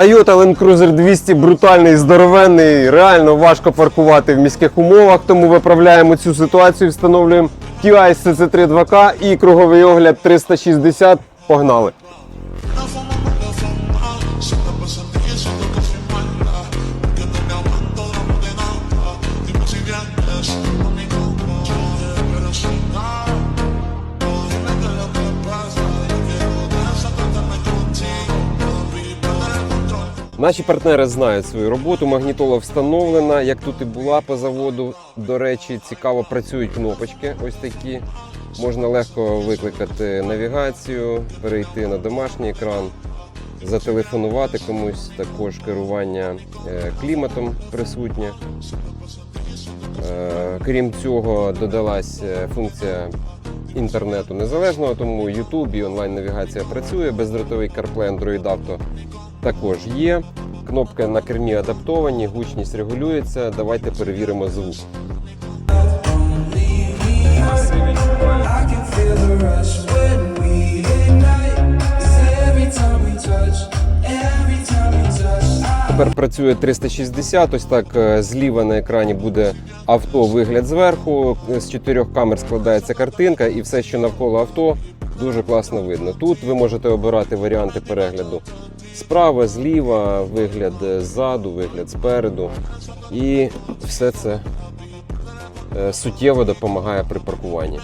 Toyota Land Cruiser 200 брутальний, здоровенний, реально важко паркувати в міських умовах, тому виправляємо цю ситуацію, встановлюємо TI CC3 2K і круговий огляд 360. Погнали! Наші партнери знають свою роботу. Магнітола встановлена, як тут і була по заводу. До речі, цікаво працюють кнопочки. Ось такі. Можна легко викликати навігацію, перейти на домашній екран, зателефонувати комусь. Також керування е, кліматом присутнє. Е, Крім цього, додалась е, функція інтернету незалежного, тому YouTube і онлайн-навігація працює. Бездротовий CarPlay Android Auto також є. Кнопки на кермі адаптовані, гучність регулюється. Давайте перевіримо звук. Тепер працює 360. Ось так е, зліва на екрані буде авто вигляд зверху. З чотирьох камер складається картинка, і все, що навколо авто, дуже класно видно. Тут ви можете обирати варіанти перегляду справа, зліва, вигляд ззаду, вигляд спереду. І все це е, суттєво допомагає при паркуванні.